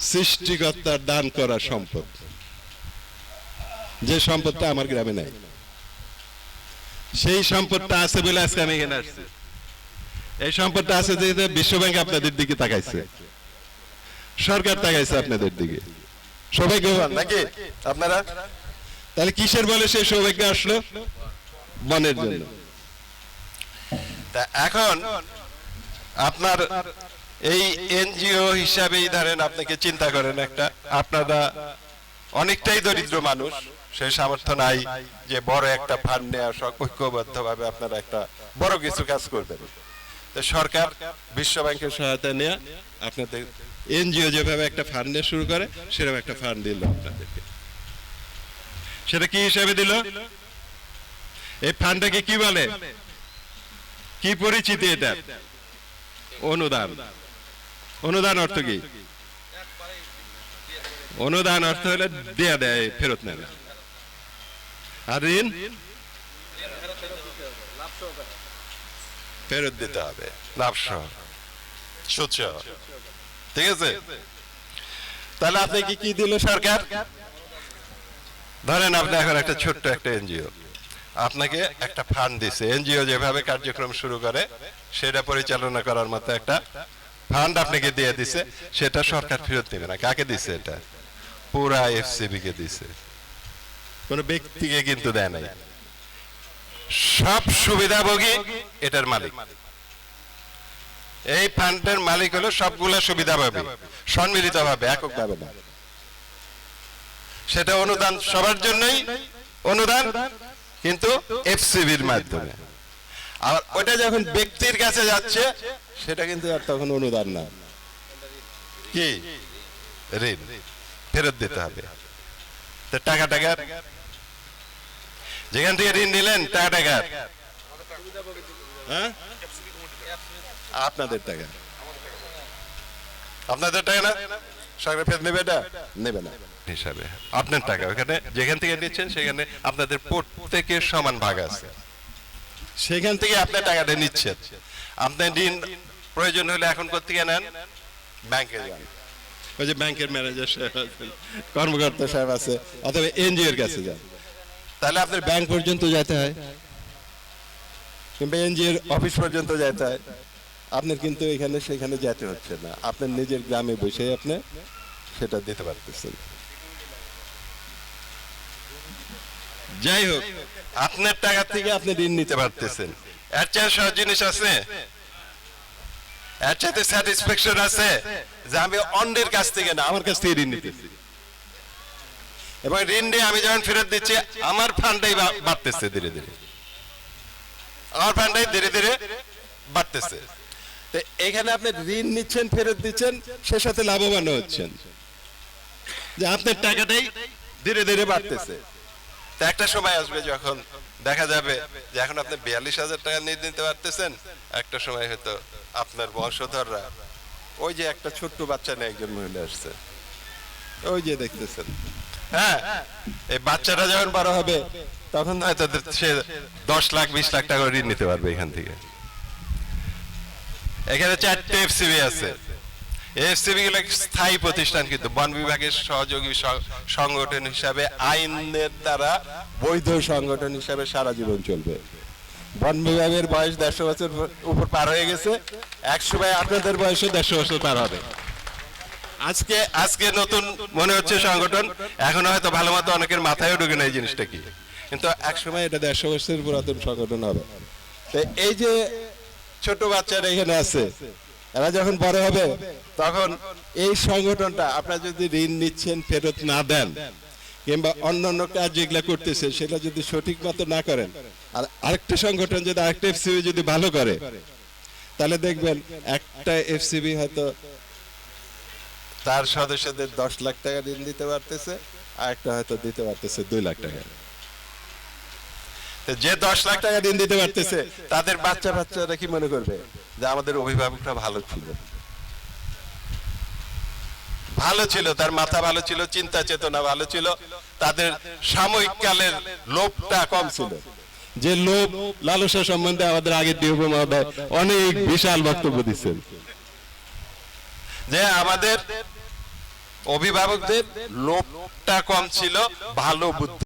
সৃষ্টিকর্তার দান করা সম্পদ। যে সম্পদটা আমার গ্রামে নাই। সেই সম্পদটা আছে বলে আজকে আমি এখানে আসছি। এই সম্পদটা আছে যে বিশ্বব্যাংক আপনাদের দিকে তাকাইছে। সরকার তাকাইছে আপনাদের দিকে। সৌভাগ্যবান নাকি? আপনারা? তাহলে কিসের বলে সেই সৌভাগ্য আসলো? মনের জন্য। এখন আপনার এই এনজিও হিসাবেই ধরেন আপনাকে চিন্তা করেন একটা। আপনারা অনেকটাই দরিদ্র মানুষ সেই সামর্থ্য নাই যে বড় একটা ফান্ড নেওয়া ঐক্যবদ্ধ ভাবে আপনারা একটা বড় কিছু কাজ করবেন। তো সরকার, বিশ্ব ব্যাংকের সহায়তা নিয়ে আপনাদের এনজিও যেভাবে একটা ফান্ড নিয়ে শুরু করে, সেরকম একটা ফান্ড দিল আপনাদেরকে। সেটা কি হিসাবে দিল? এই ফান্ডটাকে কি বলে? কি পরিচিতি এটা? অনুদান। অনুদান অর্থ কি? অনুদান অর্থ হলে দেয়া দেয়, ফেরত নেয় না। আর ঋণ ফেরত দিতে হবে, লাভ সহ। ঠিক আছে? তাহলে আপনি কি কি দিল সরকার? ধরেন আপনি এখন একটা ছোট্ট একটা এনজিও। আপনাকে একটা ফান্ড দিছে। এনজিও যেভাবে কার্যক্রম শুরু করে, সেটা পরিচালনা করার মতো একটা ফান্ড আপনাকে দিয়ে দিছে, সেটা সরকার ফেরত নেবে না। কাকে দিছে এটা? পুরা এফসিবি কে দিছে। কোন ব্যক্তিকে কিন্তু দেয় নাই। সব সুবিধাভোগী এটার মালিক। এই ফান্ডের মালিক হলো সবগুলা সুবিধা পাবে সম্মিলিত ভাবে একক ভাবে না। সেটা অনুদান সবার জন্যই, অনুদান কিন্তু এফসিবির মাধ্যমে। আর ওটা যখন ব্যক্তির কাছে যাচ্ছে, সেটা কিন্তু আর তখন অনুদান না। কি? ঋণ। ফেরত দিতে হবে। তো টাকা টাকা যেখান থেকে ঋণ নিলেন, টাকা টাকা হ্যাঁ? আপনাদের টাকা। আপনাদের টাকা না? সরকার ফেরত নেবে এটা? নেবে না। হিসাবে। আপনার টাকা। ওখানে যেখান থেকে নিচ্ছেন, সেখানে আপনাদের প্রত্যেকের সমান ভাগ আছে। সেখান থেকে আপনার টাকাটা নিচ্ছেন। আপনার ঋণ প্রয়োজন হলে এখন করতে কোথেকে নেন? ব্যাংকে যান। ওই যে ব্যাংকের ম্যানেজার সাহেব আছেন কর্মকর্তা সাহেব আছে অথবা এনজিওর কাছে যান। তাহলে আপনার ব্যাংক পর্যন্ত যেতে হয়? কিংবা এনজিওর অফিস পর্যন্ত যেতে হয়। আপনার কিন্তু এখানে সেখানে যেতে হচ্ছে না। আপনার নিজের গ্রামে বসে আপনি সেটা দিতে পারতেছেন। যাই হোক, আপনার টাকা থেকে আপনি ঋণ নিতে পারতেছেন। এর চেয়ে সহজ জিনিস আছে? এর চাইতে স্যাটিসফ্যাকশন আছে যে আমি অন্যের কাছ থেকে না, আমার কাছ থেকে ঋণ এবং ঋণ আমি যখন ফেরত দিচ্ছি, আমার ফান্ডাই বাড়তেছে ধীরে ধীরে। আমার ফান্ডাই ধীরে ধীরে বাড়তেছে। তো এখানে আপনি ঋণ নিচ্ছেন, ফেরত দিচ্ছেন, সে সাথে লাভবান হচ্ছেন। যে আপনার টাকাটাই ধীরে ধীরে বাড়তেছে। তো একটা সময় আসবে যখন দেখা যাবে যে এখন আপনি বিয়াল্লিশ হাজার টাকা নিয়ে নিতে পারতেছেন। একটা সময় হয়তো আপনার বংশধররা ওই যে একটা ছোট্ট বাচ্চা নিয়ে একজন মহিলা আসছে। ওই যে দেখতেছেন। হ্যাঁ এই বাচ্চাটা যখন বড় হবে তখন হয়তো সে দশ লাখ বিশ লাখ টাকা ঋণ নিতে পারবে এখান থেকে। এখানে চারটে এফসিবি আছে। এফসিবি গুলো স্থায়ী প্রতিষ্ঠান কিন্তু বন বিভাগের সহযোগী সংগঠন হিসাবে, আইনের দ্বারা বৈধ সংগঠন হিসাবে সারা জীবন চলবে। বন বিভাগের বয়স দেড়শো বছর উপর পার হয়ে গেছে। আপনাদের বয়সও দেড়শো বছর পার হবে। আজকে আজকে নতুন মনে হচ্ছে সংগঠন, এখন হয়তো ভালো মতো অনেকের মাথায় ঢুকে না এই জিনিসটা কি? কিন্তু এক সময় এটা দেড়শো বছরের পুরাতন সংগঠন হবে। তো এই যে ছোট বাচ্চারা এখানে আছে এরা যখন বড় হবে তখন এই সংগঠনটা আপনারা যদি ঋণ নিচ্ছেন ফেরত না দেন কিংবা অন্যান্য কাজ যেগুলা করতেছে সেটা যদি সঠিক মতো না করেন আর আরেকটা সংগঠন যদি আরেকটা এফসিবি যদি ভালো করে তাহলে দেখবেন একটা এফসিবি হয়তো তার সদস্যদের দশ লাখ টাকা ঋণ দিতে পারতেছে আর একটা হয়তো দিতে পারতেছে দুই লাখ টাকা। যে দশ লাখ টাকা ঋণ দিতে পারতেছে তাদের বাচ্চা বাচ্চারা কি মনে করবে? যে আমাদের অভিভাবকরা ভালো ছিল। ভালো ছিল, তার মাথা ভালো ছিল, চিন্তা চেতনা ভালো ছিল, তাদের সাময়িক কালের লোভটা কম ছিল। যে লোভ লালসা সম্বন্ধে আমাদের আগের ডিওপি মহোদয় অনেক বিশাল বক্তব্য দিচ্ছেন। যে আমাদের অভিভাবকদের লোভটা কম ছিল, ভালো বুদ্ধি